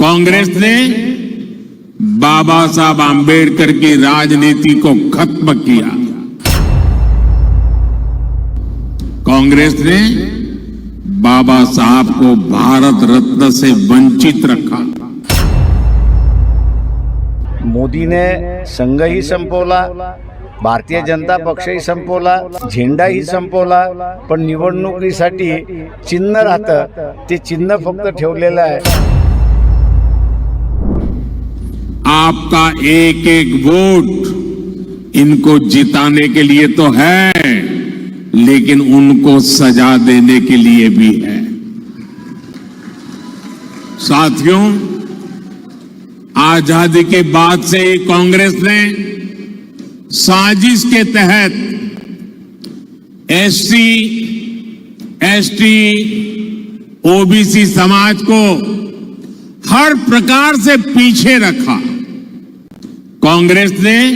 कांग्रेस ने बाबा साहब आंबेडकर की राजनीति को खत्म किया। कांग्रेस ने बाबा साहब को भारत रत्न से वंचित रखा। मोदीने संघही संपवला, भारतीय जनता पक्षही संपवला झेंडाही संपवला, पण निवडणुकीसाठी चिन्ह राहतं, ते चिन्ह फक्त ठेवलेलं आहे. आपका एक एक वोट इनको जिताने के लिए तो है, लेकिन उनको सजा देने के लिए भी है। साथियों, आज़ादी के बाद से कांग्रेस ने साजिश के तहत एससी, एसटी, ओबीसी समाज को हर प्रकार से पीछे रखा। कांग्रेस ने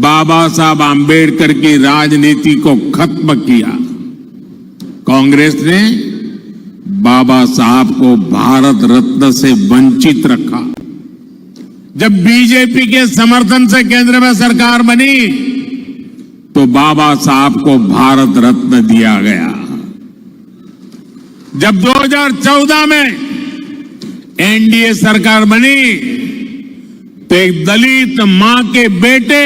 बाबा साहब आंबेडकर की राजनीति को खत्म किया। कांग्रेस ने बाबा साहब को भारत रत्न से वंचित रखा। जब बीजेपी के समर्थन से केंद्र में सरकार बनी तो बाबा साहब को भारत रत्न दिया गया। जब 2014 में एनडीए सरकार बनी तो एक दलित मां के बेटे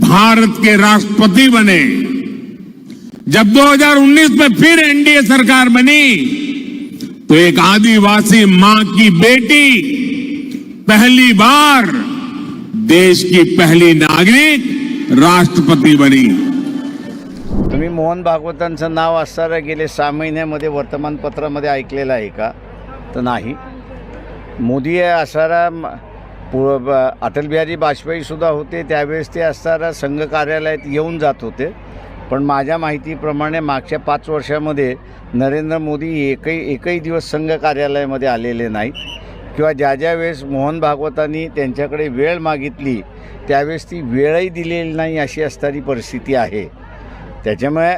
भारत के राष्ट्रपति बने। जब 2019 में फिर एनडीए सरकार बनी तो एक आदिवासी मां की बेटी पहली बार देश की पहली नागरिक राष्ट्रपति बनी। तुम्ही मोहन भागवतांचं नाव असणाऱ्या गेले सहा महिन्यामध्ये वर्तमानपत्रामध्ये ऐकलेलं आहे का? तर नाही. मोदी असणारा म- पु- ब- अटल बिहारी वाजपेयीसुद्धा होते. त्यावेळेस ते असणारा संघ कार्यालयात येऊन जात होते. पण माझ्या माहितीप्रमाणे मागच्या पाच वर्षामध्ये नरेंद्र मोदी एकही एकही दिवस संघ कार्यालयामध्ये आलेले नाहीत. किंवा ज्या ज्या वेळेस मोहन भागवतांनी त्यांच्याकडे वेळ मागितली त्यावेळेस ती वेळही दिलेली नाही अशी असणारी परिस्थिती आहे. त्याच्यामुळे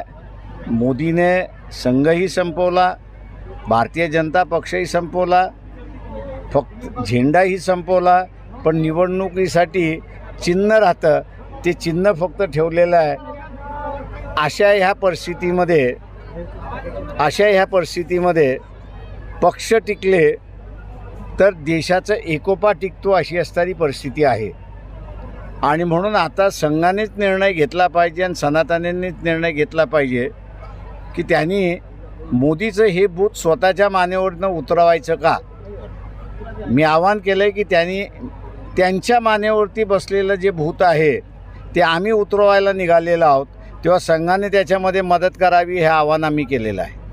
मोदीने संघही संपवला भारतीय जनता पक्षही संपवला फक्त झेंडाही संपवला पण निवडणुकीसाठी चिन्ह राहतं. ते चिन्ह फक्त ठेवलेलं आहे. अशा ह्या परिस्थितीमध्ये अशा ह्या परिस्थितीमध्ये पक्ष टिकले तर देशाचं एकोपा टिकतो अशी असणारी परिस्थिती आहे. आणि म्हणून आता संघानेच निर्णय घेतला पाहिजे आणि सनातनींनीच निर्णय घेतला पाहिजे की त्यांनी मोदीचं हे बूथ स्वतःच्या मानेवरनं उतरवायचं का? मी आवाहन केलं आहे की त्यांनी त्यांच्या मानेवरती बसलेलं जे भूत आहे ते आम्ही उतरवायला निघालेलो आहोत तेव्हा संघाने त्याच्यामध्ये मदत करावी हे आवाहन आम्ही केलेलं आहे.